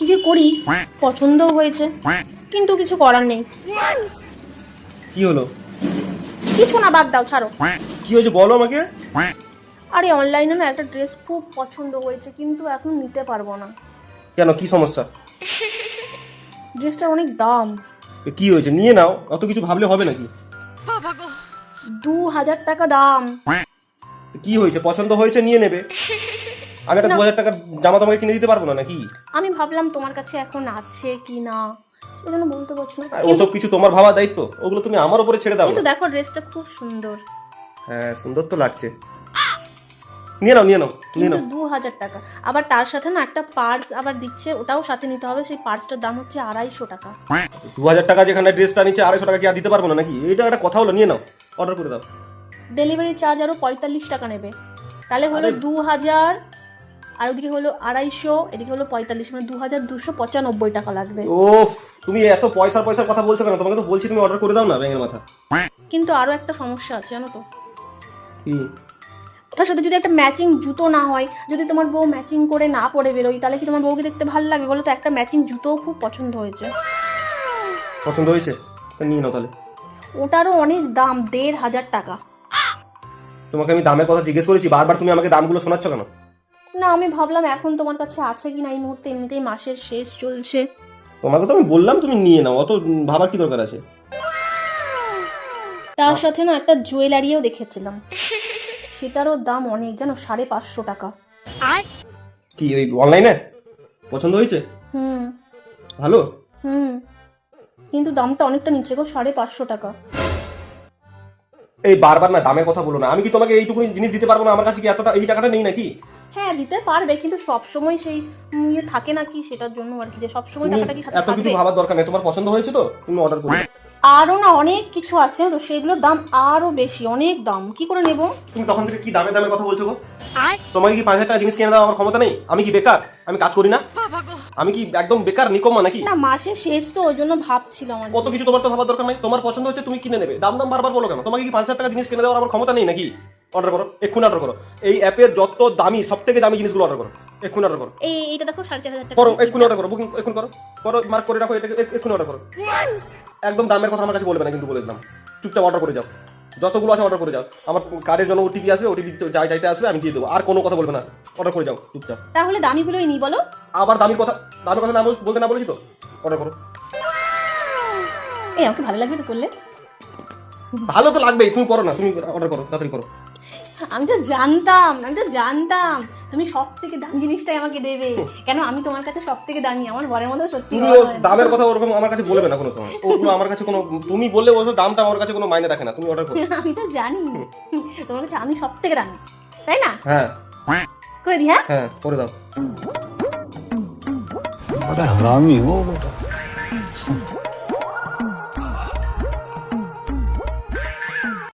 কি যে করি পছন্দও হয়েছে কিন্তু কিছু করার নেই। কি হলো? কিছু না বাদ দাও ছাড়ো। কি হয়েছে বলো আমাকে? আরে অনলাইনে না একটা ড্রেস খুব পছন্দ হয়েছে কিন্তু এখন নিতে পারব না। কেন কি সমস্যা? ড্রেসটার অনেক দাম। কি হয়েছে? নিয়ে নাও অত কিছু ভাবলে হবে নাকি? দু হাজার টাকা দাম। কি হয়েছে? পছন্দ হয়েছে নিয়ে নেবে। আমি একটা দু হাজার টাকার জামা তোমাকে কিনে দিতে পারব না নাকি? আমি ভাবলাম তোমার কাছে এখন আছে কি না সেজন্য বলতে পারছি না। আর ওসব কিছু তোমার ভাবা দায়িত্ব ওগুলো তুমি আমার উপরে ছেড়ে দাও। কিন্তু দেখো ড্রেসটা খুব সুন্দর। হ্যাঁ সুন্দর তো লাগছে। নিয়ে নাও নিয়ে নাও নিয়ে নাও। দু হাজার টাকা। আবার তার সাথে না একটা পার্স আবার দিচ্ছে ওটাও সাথে নিতে হবে সেই পার্সটার দাম হচ্ছে আড়াইশো টাকা। দু হাজার টাকা যেখানে ড্রেসটা নিচ্ছে আড়াইশো টাকা কি আর দিতে পারব না নাকি? এটা একটা কথা হলো নিয়ে নাও অর্ডার করে দাও। ডেলিভারি চার্জ আরও পঁয়তাল্লিশ টাকা নেবে। তাহলে হলো দু হাজার আর ওদিকে হলো আড়াইশো এদিকে হলো পঁয়তাল্লিশ মানে দু হাজার দুশো পঁচানব্বই টাকা লাগবে। ওফ তুমি এত পয়সা পয়সার কথা বলছো কেন? তোমাকে তো বলছি তুমি অর্ডার করে দাও না ব্যাঙের মাথা। কিন্তু আরও একটা সমস্যা আছে জানো তো। কি? ওটার সাথে যদি একটা ম্যাচিং জুতো না হয় যদি তোমার বউ ম্যাচিং করে না পরে বেরোই তাহলে কি তোমার বউকে দেখতে ভালো লাগবে বলো তো একটা ম্যাচিং জুতোও খুব পছন্দ হয়েছে। পছন্দ হয়েছে? তা নিয়ে নাও তাহলে। ওটারও অনেক দাম দেড় হাজার টাকা। তোমাকে আমি দামের কথা জিজ্ঞেস করেছি বারবার তুমি আমাকে দামগুলো শোনাচ্ছ কেন? না আমি ভাবলাম এখন তোমার কাছে আছে কি না এই মুহূর্তে? এমনিতেই মাসের শেষ চলছে। তোমাকে তো আমি বললাম তুমি নিয়ে নাও অত ভাবার কি দরকার আছে? তার সাথে না একটা জুয়েলারিও দেখেছিলাম। সেটারও দাম অনেক জানো সাড়ে পাঁচশো টাকা। কি ওই অনলাইনে? পছন্দ হয়েছে? হুম। ভালো? হুম। কিন্তু দামটা অনেকটা নিচে গো সাড়ে পাঁচশো টাকা। এই বারবার না দামের কথা বলো না। আমি কি তোমাকে এইটুকুনি জিনিস দিতে পারব না? আমার কাছে কি এতটা এই টাকাটা নেই নাকি? হ্যাঁ দিতে পারবে কিন্তু সব সময় সেই ইয়ে থাকে নাকি সেটার জন্য আর কি যে সব সময় টাকাটা কি সাথে এত কিছু ভাবার দরকার নেই। তোমার পছন্দ হয়েছে তো? তুমি অর্ডার করে। দাও। আরও না অনেক কিছু আছে তো সেগুলোর দাম আরও বেশি অনেক দাম। কি করে নেব? তুমি তখন থেকে কি দামে দামের কথা বলছো গো? তোমাকে কি পাঁচ হাজার টাকা জিনিস কিনে দেওয়া আমার ক্ষমতা নেই? আমি কি বেকার? আমি কাজ করি না? আমি কি একদম বেকার নিকম্মা নাকি? না মাসের শেষ তো ওই জন্য ভাবছিলাম আর কি। কত কিছু তোমার তো ভাবার দরকার নাই। তোমার পছন্দ হচ্ছে তুমি কিনে নেবে। দাম দাম বারবার বলো কেন? তোমাকে কি পাঁচ হাজার টাকা জিনিস কিনে দেওয়ার আমার ক্ষমতা নেই নাকি? অর্ডার করো এক্ষুনি অর্ডার করো। এই অ্যাপের যত দামি সব থেকে দামি জিনিসগুলো অর্ডার করো। এক্ষুনি অর্ডার করো। এই এইটা দেখো সাড়ে চার হাজার টাকা করো এক্ষুনি অর্ডার করো বুকিং এক্ষুনি করো। করো মার্ক করে রাখো এখ- এক্ষুনি অর্ডার করো। একদম দামের কথা আমার কাছে বলবে না কিন্তু বলে দিলাম। চুপচাপ অর্ডার করে যাও। যতগুলো আছে অর্ডার করে যাও। আমার কার্ডের জন্য ওটিপি আসবে ওটিপি যাই যাইতে আসবে আমি দিয়ে দেবো। আর কোনো কথা বলবে না। অর্ডার করে যাও চুপচাপ। তাহলে দামিগুলোই নি বলো। আবার দামি কথা দামি কথা না বল- বলতে না বলেছি তো? অর্ডার করো। এই আমাকে ভালো লাগবে তো করলে? ভালো তো লাগবেই তুমি করো না তুমি অর্ডার করো তাড়াতাড়ি করো। আমি তো জানতাম আমি তো জানতাম। তুমি সব থেকে দামি জিনিসটাই আমাকে দেবে। কেন? আমি তোমার কাছে সব থেকে দামি। আমার বরের মতো সত্যি তুমি দামের কথা ওরকম আমার কাছে বলবে না কোনো সময়। ওগুলো আমার কাছে কোনো তুমি বললে বলছো দামটা আমার কাছে কোনো মাইনে রাখে না। তুমি অর্ডার করো। আমি তো জানি। তোমার কাছে আমি সব থেকে দামি। তাই না? হ্যাঁ। করে দি হ্যাঁ? হ্যাঁ করে দাও। বড় হারামি ও